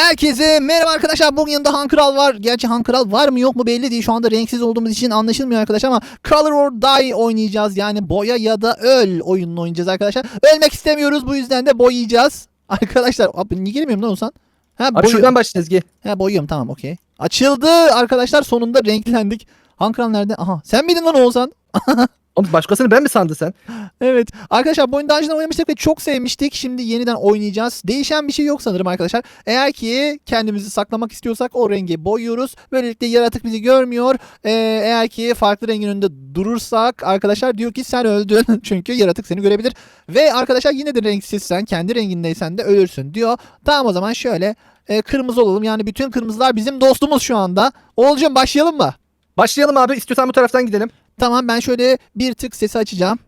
Herkese merhaba arkadaşlar. Bugün yanında Han Kral var. Gerçi Han Kral var mı yok mu belli değil. Şu anda renksiz olduğumuz için anlaşılmıyor arkadaşlar ama Color or Die oynayacağız. Yani boya ya da öl oyununu oynayacağız arkadaşlar. Ölmek istemiyoruz bu yüzden de boyayacağız. Arkadaşlar abi niye girmiyorum lan Oğuzhan? Ha, Abi boyu- şuradan başlayacağız Ezgi. ha boyuyorum tamam okey. Açıldı arkadaşlar sonunda renklendik. Kral nerede? Aha sen miydin lan Oğuzhan? Oğlum başkasını ben mi sandın sen? Evet. Arkadaşlar daha önceden oynamıştık ve çok sevmiştik. Şimdi yeniden oynayacağız. Değişen bir şey yok sanırım arkadaşlar. Eğer ki kendimizi saklamak istiyorsak o rengi boyuyoruz. Böylelikle yaratık bizi görmüyor. Ee, eğer ki farklı rengin önünde durursak arkadaşlar diyor ki sen öldün. Çünkü yaratık seni görebilir. Ve arkadaşlar yine de renksizsen kendi rengindeysen de ölürsün diyor. Tamam o zaman şöyle e, kırmızı olalım. Yani bütün kırmızılar bizim dostumuz şu anda. Oğulcum başlayalım mı? Başlayalım abi. İstiyorsan bu taraftan gidelim. Tamam ben şöyle bir tık sesi açacağım.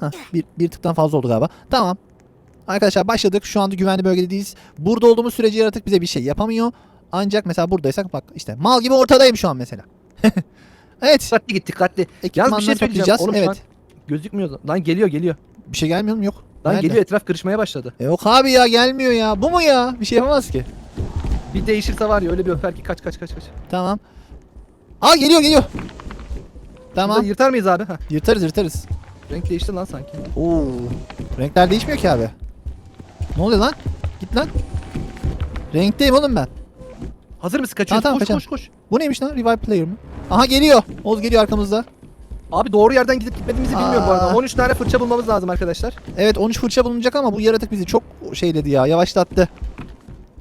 Hah, bir, bir tıktan fazla oldu galiba. Tamam. Arkadaşlar başladık. Şu anda güvenli bölgedeyiz. Burada olduğumuz sürece yaratık bize bir şey yapamıyor. Ancak mesela buradaysak bak işte mal gibi ortadayım şu an mesela. evet. Dikkatli git dikkatli. Yalnız bir şey söyleyeceğim. Oğlum Evet. gözükmüyor. Lan geliyor geliyor. Bir şey gelmiyor mu? Yok. Lan Nerede? geliyor etraf kırışmaya başladı. E, yok abi ya gelmiyor ya. Bu mu ya? Bir şey yapamaz ki. Bir değişirse var ya öyle bir öper ki kaç kaç kaç kaç. Tamam. Aa geliyor geliyor. Tamam. Tamam. yırtar mıyız abi? Heh, Yırtarız yırtarız. renk değişti lan sanki. Oo. Renkler değişmiyor ki abi. Ne oluyor lan? Git lan. Renkteyim oğlum ben. Hazır mısın? Kaçıyoruz. Tamam, koş kaçalım. koş koş. Bu neymiş lan? Revive player mı? Aha geliyor. Oğuz geliyor arkamızda. Abi doğru yerden gidip gitmediğimizi bilmiyorum bu Aa. arada. 13 tane fırça bulmamız lazım arkadaşlar. Evet 13 fırça bulunacak ama bu yaratık bizi çok şey dedi ya yavaşlattı.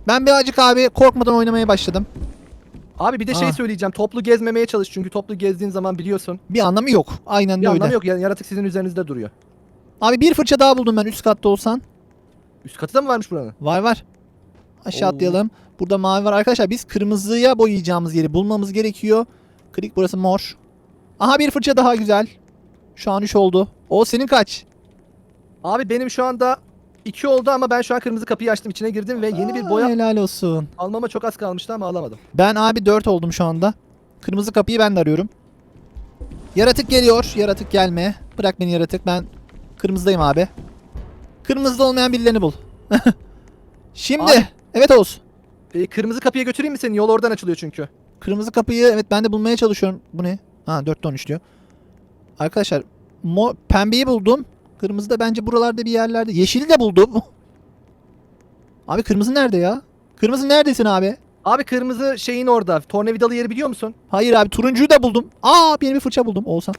Ben birazcık abi korkmadan oynamaya başladım. Abi bir de şey Aa. söyleyeceğim. Toplu gezmemeye çalış çünkü toplu gezdiğin zaman biliyorsun. Bir anlamı yok. Aynen Bir öyle. anlamı yok. Yani yaratık sizin üzerinizde duruyor. Abi bir fırça daha buldum ben üst katta olsan. Üst katı da mı varmış buranın? Var var. Aşağı Oo. atlayalım. Burada mavi var arkadaşlar. Biz kırmızıya boyayacağımız yeri bulmamız gerekiyor. Klik burası mor. Aha bir fırça daha güzel. Şu an 3 oldu. O senin kaç? Abi benim şu anda 2 oldu ama ben şu an kırmızı kapıyı açtım içine girdim ve yeni bir Aa, boya Helal olsun. almama çok az kalmıştı ama alamadım. Ben abi 4 oldum şu anda. Kırmızı kapıyı ben de arıyorum. Yaratık geliyor. Yaratık gelme. Bırak beni yaratık. Ben kırmızıdayım abi. Kırmızıda olmayan birilerini bul. Şimdi. Abi. Evet Oğuz. Ee, kırmızı kapıya götüreyim mi seni? Yol oradan açılıyor çünkü. Kırmızı kapıyı evet ben de bulmaya çalışıyorum. Bu ne? Ha 4'te 13 diyor. Arkadaşlar mo pembeyi buldum. Kırmızı da bence buralarda bir yerlerde. Yeşili de buldum. Abi kırmızı nerede ya? Kırmızı neredesin abi? Abi kırmızı şeyin orada. Tornavidalı yeri biliyor musun? Hayır abi turuncuyu da buldum. Aa bir bir fırça buldum Oğuzhan.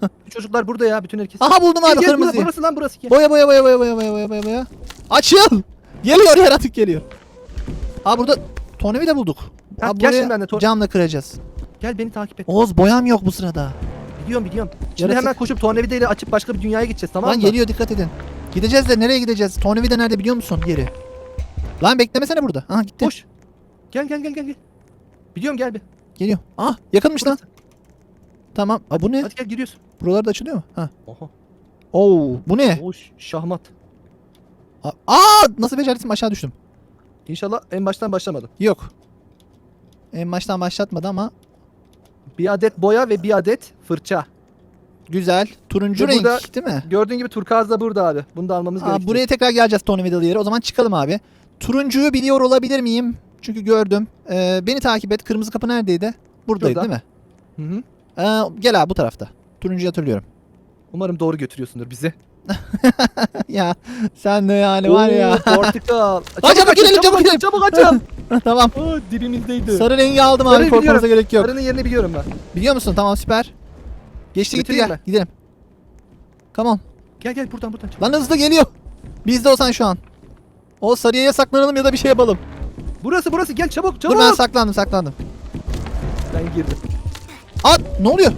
Çocuklar burada ya bütün herkes. Aha buldum abi gel, kırmızıyı. Burası lan burası. Gel. Boya boya boya boya boya boya boya boya boya. Açıl. Geliyor yaratık geliyor. Aa burada tornavida bulduk. Ha, Abi gel şimdi ben de camla kıracağız. Gel beni takip et. Oğuz boyam yok bu sırada. Biliyorum biliyorum. Şimdi Yaratık. hemen koşup tornavidayla açıp başka bir dünyaya gideceğiz tamam Lan mı? geliyor dikkat edin. Gideceğiz de nereye gideceğiz? Tornavida nerede biliyor musun yeri? Lan beklemesene burada. Aha gitti. Koş. Gel gel gel gel. gel. Biliyorum gel bir. Geliyor. Ah yakınmış lan. Tamam. Aa, bu ne? Hadi gel giriyorsun. Buralar da açılıyor mu? Ha. Oha. Oo bu ne? Hoş şahmat. Aa, Aa nasıl becerdiysen aşağı düştüm. İnşallah en baştan başlamadım. Yok. En baştan başlatmadı ama Bir adet boya ve bir adet fırça. güzel. Turuncu Ve renk burada- değil mi? Gördüğün gibi turkuaz da burada abi. Bunu da almamız Aa, gerekiyor. buraya tekrar geleceğiz tornavidalı yere. O zaman çıkalım abi. Turuncuyu biliyor olabilir miyim? Çünkü gördüm. Ee, beni takip et. Kırmızı kapı neredeydi? Buradaydı Şurada. değil mi? Hı hı. Ee, gel abi bu tarafta. Turuncuyu hatırlıyorum. Umarım doğru götürüyorsundur bizi. ya sen de yani var ya. Oo, Portakal. Çabuk açın, gidelim, çabuk gidelim. Çabuk açın. tamam. Aa, dibimizdeydi. Sarı rengi aldım abi Sarıyı korkmanıza gerek yok. Sarının yerini biliyorum ben. Biliyor musun? Tamam süper. Geçti gitti Götüreyim gel. mi? Gidelim. Come on. Gel gel buradan buradan. Lan hızlı geliyor. Bizde olsan şu an. O sarıya saklanalım ya da bir şey yapalım. Burası burası gel çabuk çabuk. Dur ben saklandım saklandım. Ben girdim. At ne oluyor?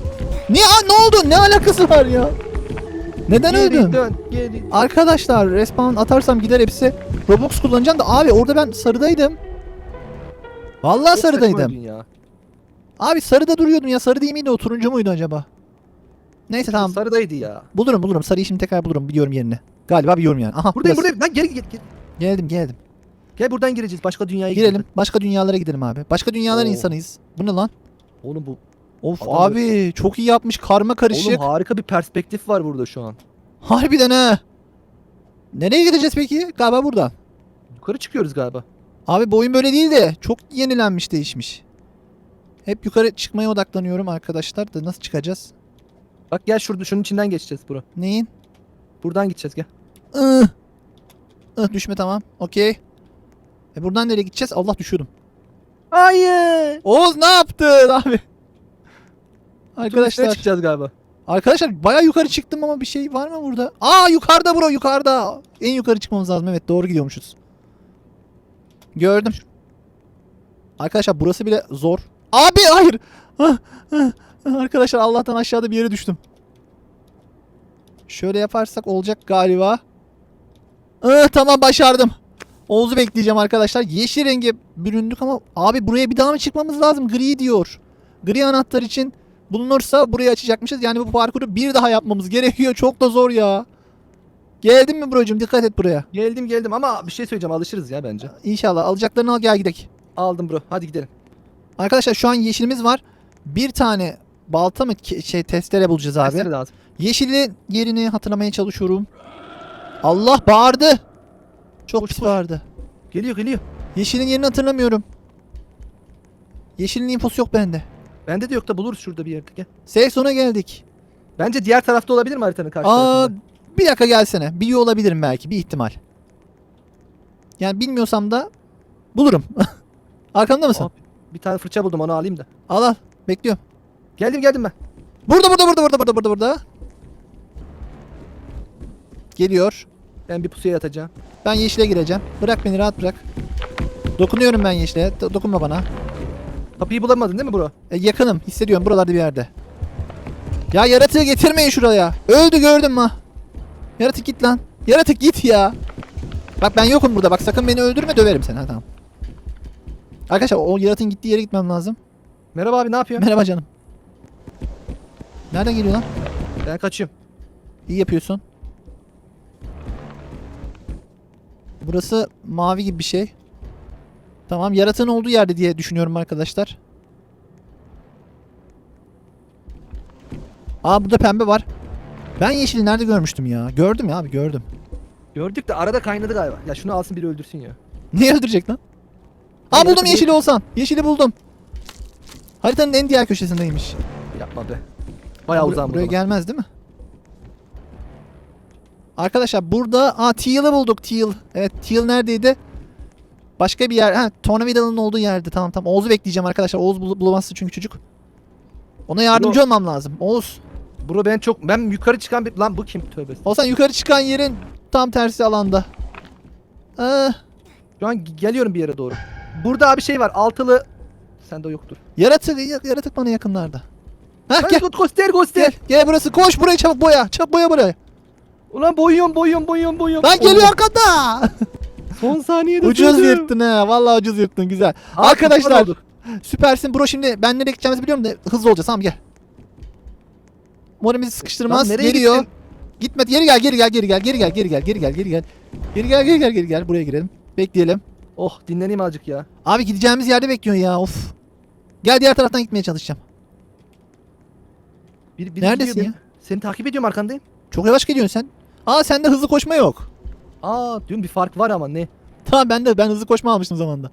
Niye Aa, ne oldu? Ne alakası var ya? Neden Geri öldüm? dön geri. Arkadaşlar respawn atarsam gider hepsi. Robux kullanacağım da abi orada ben sarıdaydım. Vallahi Çok sarıdaydım. ya. Abi sarıda duruyordum ya. Sarı değil miydi o? Turuncu muydu acaba? Neyse tamam. Sarıdaydı ya. Bulurum bulurum. Sarıyı şimdi tekrar bulurum. Biliyorum yerini. Galiba biliyorum yani. Aha Buradayım burası. buradayım. Lan geri gel gel. Geldim geldim. Gel buradan gireceğiz. Başka dünyaya Girelim. Başka dünyalara gidelim abi. Başka dünyaların Oo. insanıyız. Bu ne lan? Oğlum bu. Of Adam abi çok iyi yapmış. Karma karışık. Oğlum harika bir perspektif var burada şu an. Harbiden ha. Nereye gideceğiz peki? Galiba buradan. Yukarı çıkıyoruz galiba. Abi bu oyun böyle değil de çok yenilenmiş değişmiş. Hep yukarı çıkmaya odaklanıyorum arkadaşlar da nasıl çıkacağız? Bak gel şurada şunun içinden geçeceğiz bro. Neyin? Buradan gideceğiz gel. Ih. Ih, düşme tamam. Okey. E buradan nereye gideceğiz? Allah düşüyordum. Hayır. Oğuz ne yaptın abi? Arkadaşlar. çıkacağız galiba. Arkadaşlar baya yukarı çıktım ama bir şey var mı burada? Aa yukarıda bro yukarıda. En yukarı çıkmamız lazım. Evet doğru gidiyormuşuz. Gördüm. Arkadaşlar burası bile zor. Abi hayır. Ah, ah, ah. Arkadaşlar Allah'tan aşağıda bir yere düştüm. Şöyle yaparsak olacak galiba. Ah, tamam başardım. Oğuz'u bekleyeceğim arkadaşlar. Yeşil renge büründük ama abi buraya bir daha mı çıkmamız lazım? Gri diyor. Gri anahtar için bulunursa burayı açacakmışız. Yani bu parkuru bir daha yapmamız gerekiyor. Çok da zor ya. Geldin mi brocum? Dikkat et buraya. Geldim geldim ama bir şey söyleyeceğim alışırız ya bence. İnşallah alacaklarını al gel gidelim. Aldım bro hadi gidelim. Arkadaşlar şu an yeşilimiz var. Bir tane balta mı şey testere bulacağız abi. Testere lazım. Yeşilin yerini hatırlamaya çalışıyorum. Allah bağırdı. Çok Koş, pis koş. bağırdı. Geliyor geliyor. Yeşilin yerini hatırlamıyorum. Yeşilin infosu yok bende. Bende de yok da buluruz şurada bir yerde gel. Safe zone'a geldik. Bence diğer tarafta olabilir mi haritanın karşı Aa, tarafında? Bir dakika gelsene. Biliyor olabilirim belki. Bir ihtimal. Yani bilmiyorsam da bulurum. Arkamda mısın? Aa, bir tane fırça buldum onu alayım da. Al al. Bekliyorum. Geldim geldim ben. Burada burada burada burada burada burada burada. Geliyor. Ben bir pusuya yatacağım. Ben yeşile gireceğim. Bırak beni rahat bırak. Dokunuyorum ben yeşile. Do- dokunma bana. Kapıyı bulamadın değil mi bro? E, yakınım. Hissediyorum buralarda bir yerde. Ya yaratığı getirmeyin şuraya. Öldü gördün mü? Yaratık git lan. Yaratık git ya. Bak ben yokum burada. Bak sakın beni öldürme döverim seni. Ha, tamam. Arkadaşlar o yaratığın gittiği yere gitmem lazım. Merhaba abi ne yapıyorsun? Merhaba canım. Nereden geliyor lan? Ben kaçıyorum. İyi yapıyorsun. Burası mavi gibi bir şey. Tamam yaratığın olduğu yerde diye düşünüyorum arkadaşlar. Aa burada pembe var. Ben yeşili nerede görmüştüm ya? Gördüm ya abi gördüm. Gördük de arada kaynadı galiba. Ya şunu alsın biri öldürsün ya. Niye öldürecek lan? Aa buldum yeşili olsan. Yeşili buldum. Haritanın en diğer köşesindeymiş. Yapma be. Bayağı Bur- uzağım Buraya gelmez değil mi? Arkadaşlar burada aa Teal'ı bulduk Teal. Evet Teal neredeydi? Başka bir yer. Ha Tornavidal'ın olduğu yerde. Tamam tamam. Oğuz'u bekleyeceğim arkadaşlar. Oğuz bul- bulamazsa çünkü çocuk. Ona yardımcı olmam lazım. Oğuz. Bro ben çok ben yukarı çıkan bir lan bu kim tövbe. Olsan yukarı çıkan yerin tam tersi alanda. Aa, Şu an geliyorum bir yere doğru. Burada abi şey var altılı. Sende yoktur. yaratık yaratık bana yakınlarda. Hah Gel gel. göster göster. Gel. Gel burası. Koş burayı çabuk boya. Çabuk boya burayı. Ulan boyuyorum boyuyorum boyuyorum boyuyorum. Lan geliyor Allah, arkada. Son saniyede ucuz sürdüm. yırttın he. Vallahi ucuz yırttın. Güzel. Abi, Arkadaşlar olduk. süpersin bro şimdi ben nereye gideceğimizi biliyorum da hızlı olacağız tamam gel. Morimizi sıkıştırmaz. Lan nereye Geliyor. gittin? Gitme geri gel geri gel geri gel geri gel geri gel geri gel geri gel. Geri gel geri gel geri gel buraya girelim. Bekleyelim. Oh dinleneyim azıcık ya. Abi gideceğimiz yerde bekliyor ya of. Gel diğer taraftan gitmeye çalışacağım. Bir, biri Neredesin gidiyor ya? Seni takip ediyorum arkandayım. Çok yavaş geliyorsun sen. Aa sende hızlı koşma yok. Aa diyorum bir fark var ama ne? Tamam ben de ben hızlı koşma almıştım zamanında.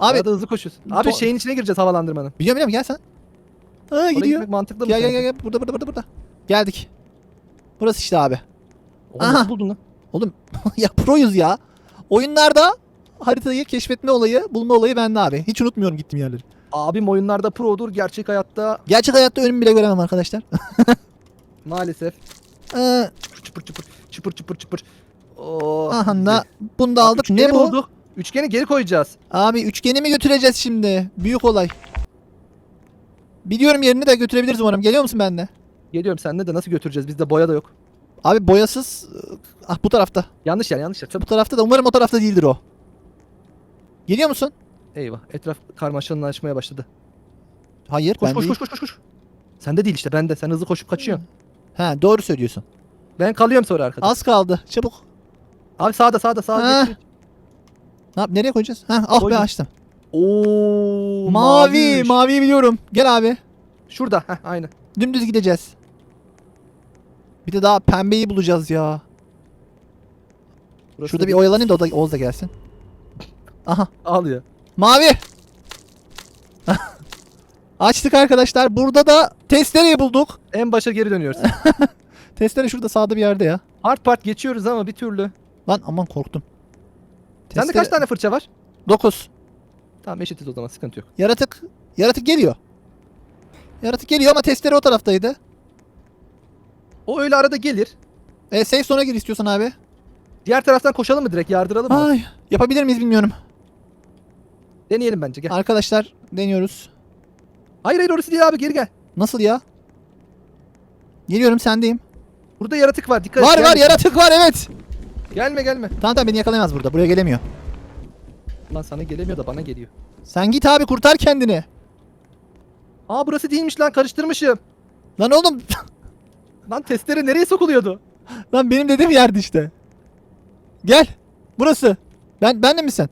Abi Arada hızlı koşuyorsun. Abi To- şeyin içine gireceğiz havalandırmanın. biliyorum biliyorum gel sen. Aa Oraya gidiyor. gitmek mantıklı mı? Gel gel sence? gel gel burada burada burada burada. Geldik. Burası işte abi. Oğlum Aha. nasıl buldun lan? Oğlum ya proyuz ya. Oyunlarda haritayı keşfetme olayı, bulma olayı bende abi. Hiç unutmuyorum gittiğim yerleri. Abim oyunlarda produr, gerçek hayatta Gerçek hayatta önümü bile göremem arkadaşlar. maalesef Ee, çıpır çıpır çıpır çıpır çıpır. Oh. aha da bunu da aldık. Ne bu? Üçgeni geri koyacağız. Abi üçgeni mi götüreceğiz şimdi? Büyük olay. Biliyorum yerini de götürebiliriz umarım. Geliyor musun benimle? Geliyorum seninle de nasıl götüreceğiz? Bizde boya da yok. Abi boyasız ah bu tarafta. Yanlış yer yanlış yer. Bu Çabuk. tarafta da umarım o tarafta değildir o. Geliyor musun? Eyvah etraf karmaşalanlaşmaya başladı. Hayır Koş ben koş değil. koş koş koş koş. Sende değil işte bende. Sen hızlı koşup kaçıyorsun. Ha doğru söylüyorsun. Ben kalıyorum sonra arkada. Az kaldı. Çabuk. Abi sağda sağda sağda. Ha. Ne yap nereye koyacağız? Ha ah be Koydum. açtım. Oo Mavi, mavi. maviyi biliyorum. Gel abi. Şurada. Heh, aynı. Dümdüz gideceğiz. Bir de daha pembeyi bulacağız ya. Burası Şurada da bir oyalanayım da o da Oğuz da gelsin. Aha. Ağlıyor. Mavi. Açtık arkadaşlar. Burada da testereyi bulduk. En başa geri dönüyoruz. Testere şurada sağda bir yerde ya. Hard part geçiyoruz ama bir türlü. Lan aman korktum. Sende kaç tane fırça var? 9. Tamam eşitiz o zaman sıkıntı yok. Yaratık. Yaratık geliyor. Yaratık geliyor ama testere o taraftaydı. O öyle arada gelir. E, safe zone'a gir istiyorsan abi. Diğer taraftan koşalım mı direkt yardıralım mı? Ay, yapabilir miyiz bilmiyorum. Deneyelim bence gel. Arkadaşlar deniyoruz. Hayır hayır orası değil abi geri gel. Nasıl ya? Geliyorum sendeyim. Burada yaratık var dikkat et. Var gelme. var yaratık var evet. Gelme gelme. Tamam tamam beni yakalayamaz burada. Buraya gelemiyor. Lan sana gelemiyor da bana geliyor. Sen git abi kurtar kendini. Aa burası değilmiş lan karıştırmışım. Lan oğlum Lan testere nereye sokuluyordu? lan benim dediğim yerde işte. Gel. Burası. Ben ben de misin?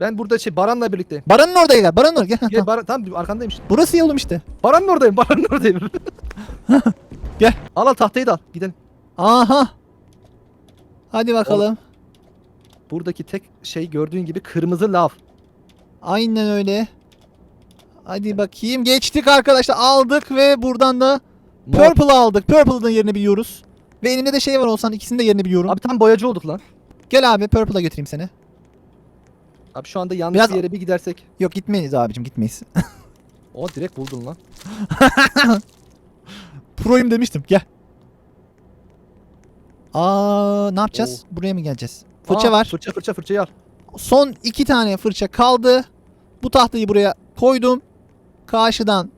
Ben burada şey Baran'la birlikteyim. Baran'ın oraya gel. Baran'ın oraya gel. Gel tamam. Baran tam arkandayım işte. Burası ya oğlum işte. Baran'ın oradayım. Baran'ın oradayım. Gel. Al al tahtayı da al. Gidelim. Aha. Hadi bakalım. Buradaki tek şey gördüğün gibi kırmızı lav. Aynen öyle. Hadi bakayım. Geçtik arkadaşlar. Aldık ve buradan da Mor. Purple aldık. Purple'ın yerini biliyoruz. Ve elimde de şey var olsan ikisinin de yerini biliyorum. Abi tam boyacı olduk lan. Gel abi Purple'a götüreyim seni. Abi şu anda yanlış Biraz- bir yere bir gidersek. Yok gitmeyiz abicim gitmeyiz. O direkt buldun lan. Pro'yum demiştim. Gel. Aa ne yapacağız? Buraya mı geleceğiz? Fırça Aa, var. Fırça fırça fırçayı al. Son iki tane fırça kaldı. Bu tahtayı buraya koydum. Karşıdan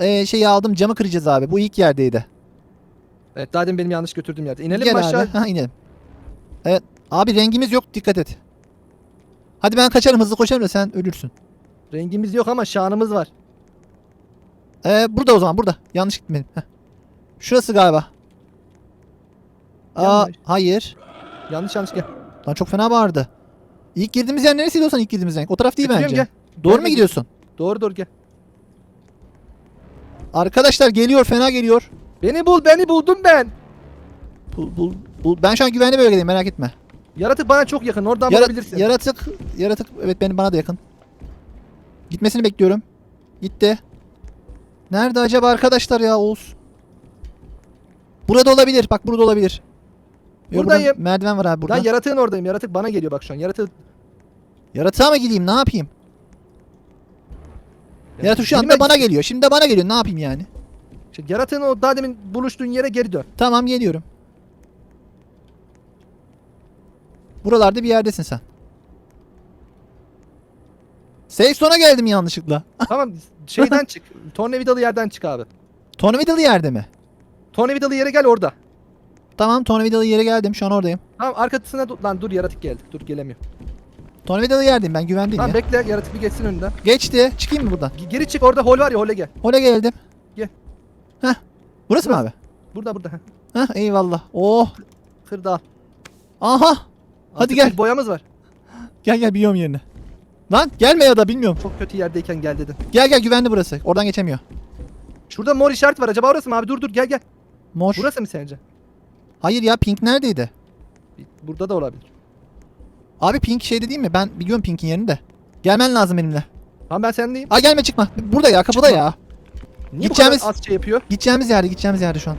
eee şeyi aldım. Camı kıracağız abi. Bu ilk yerdeydi. Evet daha demin benim yanlış götürdüğüm yerde. İnelim Gel aşağı? abi. Ha inelim. Evet. Abi rengimiz yok. Dikkat et. Hadi ben kaçarım. Hızlı koşarım da sen ölürsün. Rengimiz yok ama şanımız var. Ee, burada o zaman. Burada. Yanlış gitmedim. Heh. Şurası galiba. Aa, Yanlış. hayır. Yanlış yanlış gel. Lan çok fena bağırdı. İlk girdiğimiz yer neresiydi o zaman ilk girdiğimiz renk? O taraf değil Götürüyorum, bence. gel. Doğru mu gidiyorsun? Doğru doğru gel. Arkadaşlar geliyor fena geliyor. Beni bul beni buldum ben. Bul, bul, bul. Ben şu an güvenli bölgedeyim merak etme. Yaratık bana çok yakın oradan Yara- bulabilirsin. yaratık, yaratık evet benim bana da yakın. Gitmesini bekliyorum. Gitti. Nerede acaba arkadaşlar ya Oğuz? Burada olabilir. Bak burada olabilir. Yok, buradan Buradayım. merdiven var abi burada. Lan yaratığın oradayım. Yaratık bana geliyor bak şu an. Yaratık. Yaratığa mı gideyim ne yapayım? Yaratık şu anda Bilmem- bana geliyor. Şimdi de bana geliyor. Ne yapayım yani? İşte yaratığın o daha demin buluştuğun yere geri dön. Tamam geliyorum. Buralarda bir yerdesin sen. Safe zone'a geldim yanlışlıkla. tamam şeyden çık. Tornavidalı yerden çık abi. Tornavidalı yerde mi? Tornavidalı yere gel orada. Tamam tornavidalı yere geldim. Şu an oradayım. Tamam arkasına dur. Lan dur yaratık geldi. Dur gelemiyor. Tornavidalı yerdeyim ben güvendeyim Tamam ya. bekle yaratık bir geçsin önünden. Geçti. Çıkayım mı buradan? G- Geri çık orada hol var ya hole gel. Oraya geldim. Gel. Heh. Burası mı abi? Burada burada. heh. Heh eyvallah. Oh. Al. Aha. Hadi Artık gel. bir boyamız var. Gel gel biliyorum yerini. Lan gelme ya da bilmiyorum. Çok kötü yerdeyken gel dedin. Gel gel güvenli burası. Oradan geçemiyor. Şurada mor işaret var. Acaba orası mı abi? Dur dur gel gel. Mor. Burası mı sence? Hayır ya pink neredeydi? Burada da olabilir. Abi pink şeyde değil mi? Ben biliyorum pink'in yerini de. Gelmen lazım benimle. Tamam ben sendeyim. Aa gelme çıkma. Burada ya kapıda Çıkma. ya. Niye Gideceğimiz- bu kadar az şey yapıyor? Gideceğimiz yerde gideceğimiz yerde şu an.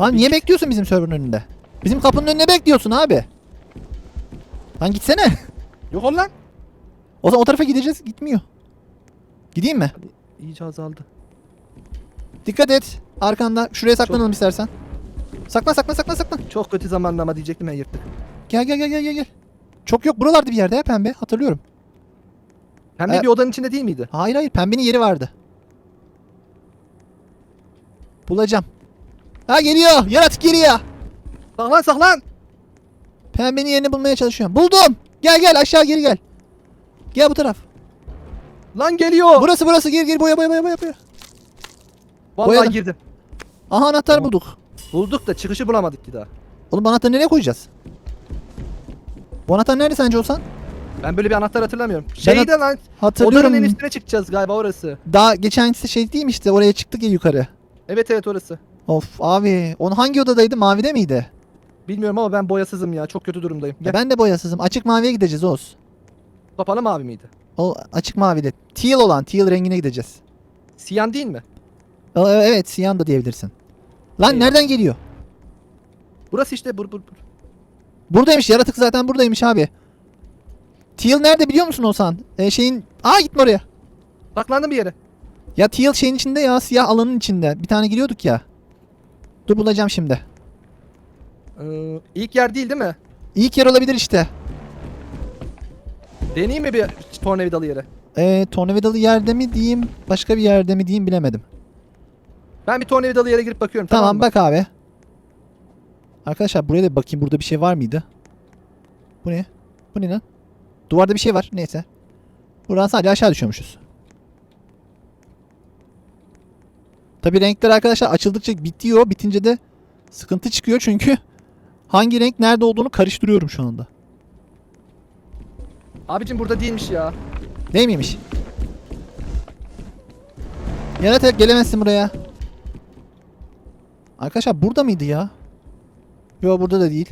Lan niye bekliyorsun bizim server'ın önünde? Bizim kapının önünde bekliyorsun abi. Lan gitsene. Yok ol lan. O zaman o tarafa gideceğiz. Gitmiyor. Gideyim mi? İyice azaldı. Dikkat et. Arkanda. Şuraya saklanalım istersen. Saklan saklan saklan saklan. Çok kötü zamanlama diyecektim ben yırttık. Gel gel gel gel gel. gel. Çok yok buralarda bir yerde ya pembe. Hatırlıyorum. Pembe E- bir odanın içinde değil miydi? Hayır hayır pembenin yeri vardı. Bulacağım. Ha geliyor. Yaratık geliyor. Saklan saklan. Pembenin yerini bulmaya çalışıyorum. Buldum. Gel gel aşağı geri gel. Gel bu taraf. Lan geliyor. Burası burası gir gir boya boya boya boya. boya. Vallahi boyadım. girdim. Aha anahtar bulduk. Bulduk da çıkışı bulamadık ki daha. Oğlum anahtarı nereye koyacağız? Bu anahtar nerede sence olsan? Ben böyle bir anahtar hatırlamıyorum. Şeyde lan. Hatırlıyorum. Odanın en üstüne çıkacağız galiba orası. Daha geçen şey değil mi işte oraya çıktık ya yukarı. Evet evet orası. Of abi. Onun hangi odadaydı? Mavide miydi? Bilmiyorum ama ben boyasızım ya. Çok kötü durumdayım. Gel. Ben de boyasızım. Açık maviye gideceğiz Oğuz. Kapalı mavi miydi? O açık mavili. Teal olan. Teal rengine gideceğiz. Siyan değil mi? Evet siyan da diyebilirsin. Lan Eyvah. nereden geliyor? Burası işte bur bur bur. Buradaymış. Yaratık zaten buradaymış abi. Teal nerede biliyor musun Osan? E, şeyin... Aa gitme oraya. Saklandım bir yere. Ya Teal şeyin içinde ya. Siyah alanın içinde. Bir tane giriyorduk ya. Dur bulacağım şimdi. Ee, ilk yer değil değil mi? İlk yer olabilir işte. Deneyeyim mi bir tornavidalı yere? E, tornavidalı yerde mi diyeyim, başka bir yerde mi diyeyim bilemedim. Ben bir tornavidalı yere girip bakıyorum. Tamam, Tamam, mı? bak abi. Arkadaşlar buraya da bakayım. Burada bir şey var mıydı? Bu ne? Bu ne lan? Duvarda bir şey var. Neyse. Buradan sadece aşağı düşüyormuşuz. Tabi renkler arkadaşlar açıldıkça bitiyor. Bitince de sıkıntı çıkıyor çünkü hangi renk nerede olduğunu karıştırıyorum şu anda. Abicim burada değilmiş ya. Değil miymiş? Yaratık gelemezsin buraya. Arkadaşlar burada mıydı ya? Yok burada da değil.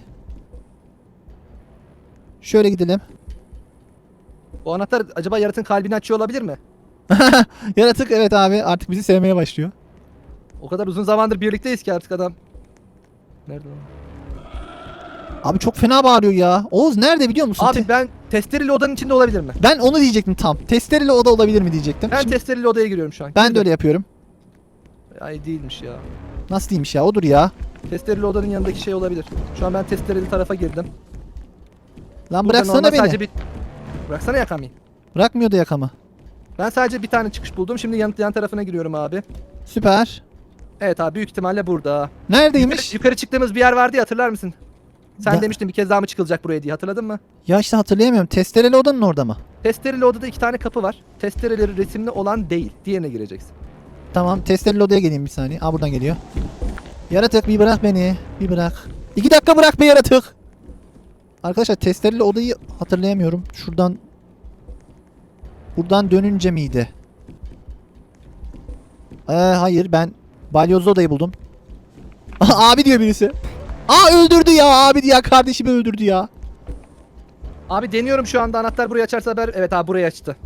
Şöyle gidelim. Bu anahtar acaba yaratığın kalbini açıyor olabilir mi? Yaratık evet abi artık bizi sevmeye başlıyor. O kadar uzun zamandır birlikteyiz ki artık adam. Nerede o? Abi çok fena bağırıyor ya. Oğuz nerede biliyor musun? Abi Te- ben testereli odanın içinde olabilir mi? ben onu diyecektim tam. Testereli oda olabilir mi diyecektim. Ben Şimdi testereli odaya giriyorum şu an. ben de öyle yapıyorum. Ay değilmiş ya. Nasıl diyeymiş ya odur ya. Testereli odanın yanındaki şey olabilir. Şu an ben testereli tarafa girdim. Lan Burada bıraksana normal beni. Sadece bir... Bıraksana yakamı. Bırakmıyor da yakamı. Ben sadece bir tane çıkış buldum. Şimdi yan, yan tarafına giriyorum abi. Süper. Evet abi büyük ihtimalle burada. Yukarı, Neredeymiş? yukarı çıktığımız bir yer vardı ya hatırlar mısın? Sen Ya- demiştin bir kez daha mı çıkılacak buraya diye hatırladın mı? Ya işte hatırlayamıyorum. Testereli odanın orada mı? Testereli odada iki tane kapı var. Testereleri resimli olan değil. Diğerine gireceksin. Tamam testereli odaya geleyim bir saniye. Aa buradan geliyor. Yaratık bir bırak beni. Bir bırak. İki dakika bırak be yaratık. Arkadaşlar testereli odayı hatırlayamıyorum. Şuradan Buradan dönünce miydi? Ee, hayır ben balyozlu odayı buldum. abi diyor birisi. Aa öldürdü ya abi ya kardeşimi öldürdü ya. Abi deniyorum şu anda anahtar burayı açarsa haber. Evet abi burayı açtı.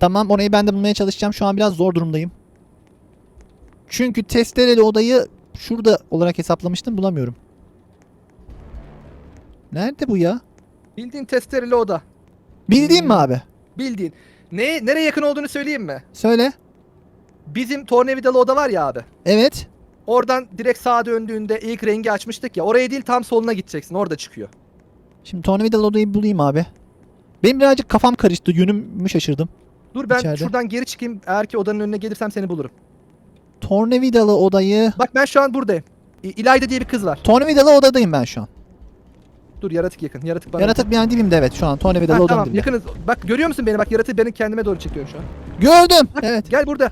Tamam orayı ben de bulmaya çalışacağım. Şu an biraz zor durumdayım. Çünkü testereli odayı şurada olarak hesaplamıştım bulamıyorum. Nerede bu ya? Bildiğin testereli oda. Bildiğin mi abi? Bildiğin. Ne, nereye yakın olduğunu söyleyeyim mi? Söyle. Bizim tornavidalı oda var ya abi. Evet. Oradan direkt sağa döndüğünde ilk rengi açmıştık ya. Oraya değil tam soluna gideceksin. Orada çıkıyor. Şimdi tornavidalı odayı bulayım abi. Benim birazcık kafam karıştı. Yönümü şaşırdım. Dur ben İçeride. şuradan geri çıkayım. Eğer ki odanın önüne gelirsem seni bulurum. Tornavidalı odayı... Bak ben şu an buradayım. İ- İlayda diye bir kız var. Tornavidalı odadayım ben şu an. Dur yaratık yakın. Yaratık bana. Yaratık bir an dibimde evet şu an. Tornavidalı Ha, odanın tamam dibinde. yakınız. Bak görüyor musun beni? Bak yaratığı beni kendime doğru çekiyorum şu an. Gördüm. Bak, Evet. Gel burada.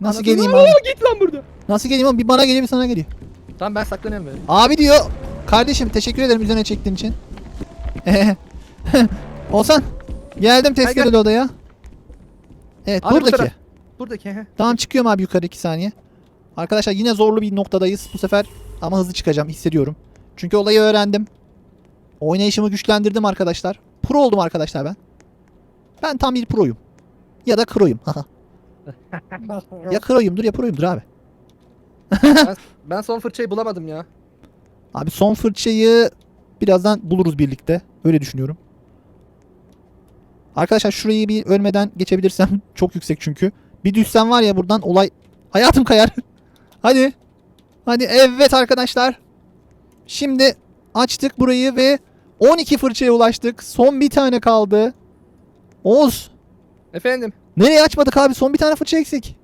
Nasıl Anladın geleyim abi? Git lan burada. Nasıl geleyim oğlum? Bir bana geliyor bir sana geliyor. Tamam ben saklanıyorum böyle. Abi diyor. Kardeşim teşekkür ederim üzerine çektiğin için. Ee, Olsan. Geldim Gel, testereli odaya. Evet Abi bu buradaki. taraf. Buradaki. he. Tamam çıkıyorum abi yukarı 2 saniye. Arkadaşlar yine zorlu bir noktadayız bu sefer. Ama hızlı çıkacağım hissediyorum. Çünkü olayı öğrendim. Oynayışımı güçlendirdim arkadaşlar. Pro oldum arkadaşlar ben. Ben tam bir proyum. Ya da kroyum. ya kroyumdur ya proyumdur abi. ben, ben son fırçayı bulamadım ya. Abi son fırçayı birazdan buluruz birlikte. Öyle düşünüyorum. Arkadaşlar şurayı bir ölmeden geçebilirsem çok yüksek çünkü. Bir düşsem var ya buradan olay hayatım kayar. Hadi. Hadi evet arkadaşlar. Şimdi açtık burayı ve 12 fırçaya ulaştık. Son bir tane kaldı. Oğuz. Efendim. Nereye açmadık abi? Son bir tane fırça eksik.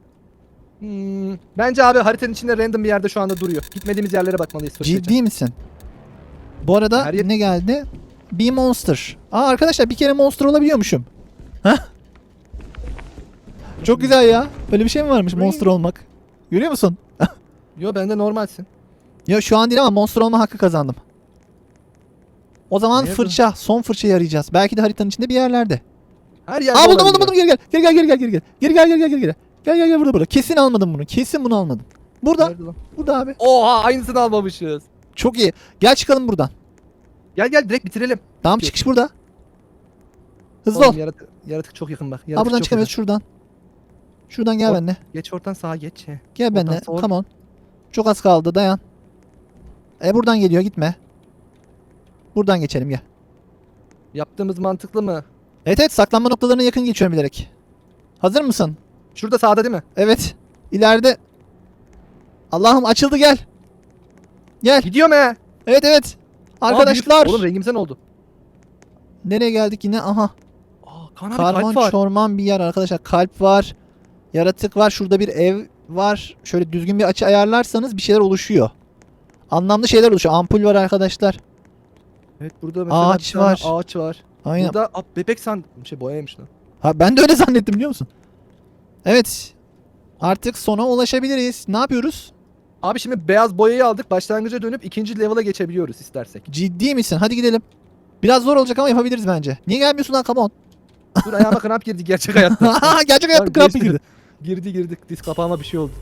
Hmm, bence abi haritanın içinde random bir yerde şu anda duruyor. Gitmediğimiz yerlere bakmalıyız fırça için. Ciddi misin? Bu arada Her ne geldi? Bir monster. Aa arkadaşlar bir kere monster olabiliyormuşum. Hah? Çok güzel ya. Böyle bir şey mi varmış monster olmak? Görüyor musun? Yo bende normalsin. Ya şu an değil ama monster olma hakkı kazandım. O zaman Nerede? fırça, son fırçayı arayacağız. Belki de haritanın içinde bir yerlerde. Her yerde Aa buldum buldum buldum gel gel. Gel gel gel gel gel gel. Gel gel gel gel gel gel. Gel gel gel burada burada. Kesin almadım bunu. Kesin bunu almadım. Burada. Nerede lan? Burada abi. Oha aynısını almamışız. Çok iyi. Gel çıkalım buradan. Gel gel direkt bitirelim. Tamam Peki. çıkış burada. Hızlı Oğlum, ol. Yaratık, yaratık çok yakın bak. Yaratık buradan çok çıkamıyoruz şuradan. Şuradan gel Hop. benimle. Geç oradan sağa geç. He. Gel Oradan benimle. sol. Come on. Çok az kaldı dayan. E buradan geliyor gitme. Buradan geçelim gel. Yaptığımız mantıklı mı? Evet evet saklanma noktalarına yakın geçiyorum bilerek. Hazır mısın? Şurada sağda değil mi? Evet. İleride. Allah'ım açıldı gel. Gel. Gidiyor mu? he? Evet evet. Aa, Arkadaşlar. büyük- Oğlum rengimse ne oldu? Nereye geldik yine? Aha. Aa, kan abi kalp var. çorman bir yer arkadaşlar. Kalp var. Yaratık var. Şurada bir ev var. Şöyle düzgün bir açı ayarlarsanız bir şeyler oluşuyor. Anlamlı şeyler oluşuyor. Ampul var arkadaşlar. Evet burada mesela Ağaç bir var. Ağaç var. Aynen. Burada aa, bebek san şey boyaymış lan. Ha, ben de öyle zannettim biliyor musun? Evet. Artık sona ulaşabiliriz. Ne yapıyoruz? Abi şimdi beyaz boyayı aldık. Başlangıca dönüp ikinci level'a geçebiliyoruz istersek. Ciddi misin? Hadi gidelim. Biraz zor olacak ama yapabiliriz bence. Niye gelmiyorsun lan? Come on. Dur ayağıma kramp girdi gerçek hayatta. Gerçek hayatta kramp girdi? Girdi girdik. Diz kapağıma bir şey oldu.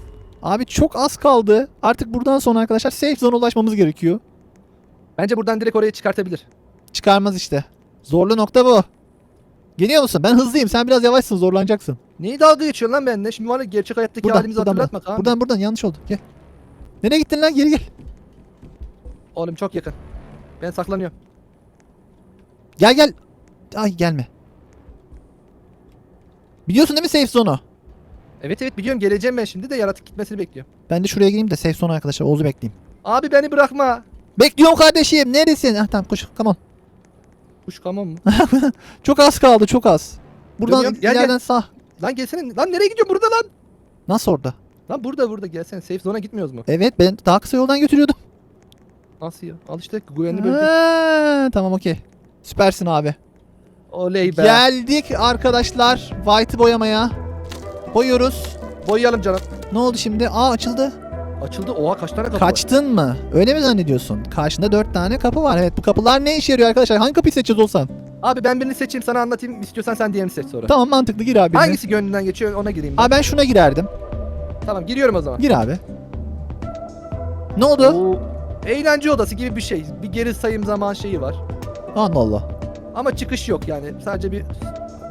Abi çok az kaldı. Artık buradan sonra arkadaşlar safe zone'a ulaşmamız gerekiyor. Bence buradan direkt oraya çıkartabilir. Çıkarmaz işte. Zorlu nokta bu. Geliyor musun? Ben hızlıyım. Sen biraz yavaşsın. Zorlanacaksın. Neyi dalga geçiyorsun lan benimle? Şimdi bana gerçek hayattaki Buradan, halimizi buradan, hatırlatma buradan. Buradan buradan yanlış oldu. Gel. Nereye gittin lan? Geri gel. Oğlum çok yakın. Ben saklanıyorum. Gel gel. Ay gelme. Biliyorsun değil mi safe zone'u? Evet evet biliyorum geleceğim ben şimdi de yaratık gitmesini bekliyorum. Ben de şuraya gireyim de safe zone arkadaşlar. Oğuz'u bekleyeyim. Abi beni bırakma. Bekliyorum kardeşim. Neredesin? Ah, tamam koş. Come on. Kuş kamon mu? Çok az kaldı. Çok az. Buradan Dönüyorum. Gel, ileriden sağ. lan gelsene. Lan nereye gidiyorsun burada lan? Nasıl orada? Lan burada burada gelsene. Safe zone'a gitmiyoruz mu? Evet ben daha kısa yoldan götürüyordum. Nasıl ya? Al işte güvenli bölge. Ha, tamam okey. Süpersin abi. Oley be. Geldik arkadaşlar White'ı boyamaya. Boyuyoruz. Boyayalım canım. Ne oldu şimdi? Aa açıldı. Açıldı. Oha kaç tane kapı var? Kaçtın mı? Öyle mi zannediyorsun? Karşında dört tane kapı var. Evet bu kapılar ne işe yarıyor arkadaşlar? Hangi kapıyı seçeceğiz olsan? Abi ben birini seçeyim sana anlatayım. İstiyorsan sen diğerini seç sonra. Tamam mantıklı gir abi. Hangisi gönlünden geçiyor ona gireyim ben. Aa ben şuna girerdim. Tamam giriyorum o zaman. Gir abi. Ne oldu? Oo, eğlence odası gibi bir şey. Bir geri sayım zaman şeyi var. Allah Allah. Ama çıkış yok yani. Sadece bir...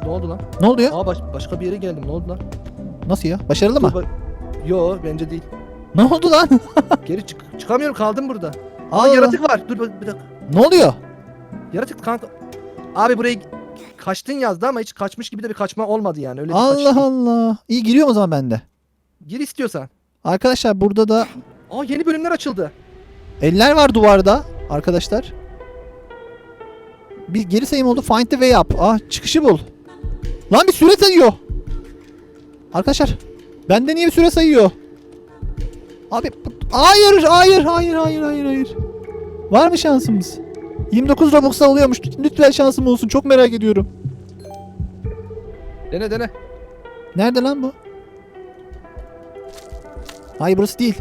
Ne oldu lan? Ne oluyor? Aa baş- başka bir yere geldim. Ne oldu lan? Nasıl ya? Başarılı mı? Yo bence değil. Ne oldu lan? Geri çık çıkamıyorum kaldım burada. Aa yaratık var. Dur bak bir dakika. Ne oluyor? Yaratık kanka. Abi burayı kaçtın yazdı ama hiç kaçmış gibi de bir kaçma olmadı yani. Öyle bir kaçış Allah değil. Allah. İyi giriyorum o zaman ben de. Gir istiyorsan. Arkadaşlar burada da Aa yeni bölümler açıldı. eller var duvarda arkadaşlar. Bir geri sayım oldu. Find the way up. Ah çıkışı bul. Lan bir süre sayıyor. Arkadaşlar bende niye bir süre sayıyor? Abi hayır hayır hayır hayır hayır hayır. Var mı şansımız? 29 Robux'a oluyormuş. Lütfen şansım olsun. Çok merak ediyorum. Dene dene. Nerede lan bu? Hayır burası değil.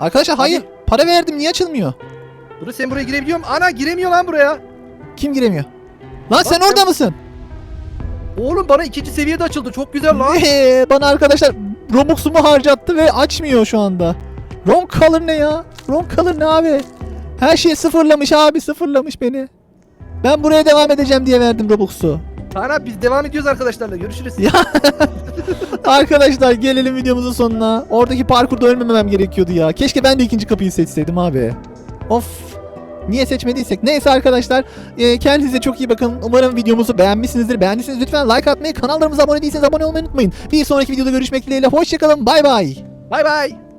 Arkadaşlar hayır. Para verdim niye açılmıyor? Dur sen buraya girebiliyor musun? Ana giremiyor lan buraya. Kim giremiyor? Lan sen Bak orada ben- mısın? Oğlum bana ikinci seviyede açıldı. Çok güzel lan. Ee, bana arkadaşlar Robux'umu harcattı ve açmıyor şu anda. Wrong color ne ya? Wrong color ne abi? Her şeyi sıfırlamış abi sıfırlamış beni. Ben buraya devam edeceğim diye verdim Robux'u. Kaan abi biz devam ediyoruz arkadaşlarla. Görüşürüz. Ya. Arkadaşlar gelelim videomuzun sonuna. Oradaki parkurda ölmemem gerekiyordu ya. Keşke ben de ikinci kapıyı seçseydim abi. Of. Niye seçmediysek. Neyse arkadaşlar. e, kendinize çok iyi bakın. Umarım videomuzu beğenmişsinizdir. Beğendiyseniz lütfen like atmayı, kanallarımıza abone değilseniz abone olmayı unutmayın. Bir sonraki videoda görüşmek dileğiyle. Hoşçakalın. Bay bay. Bay bay.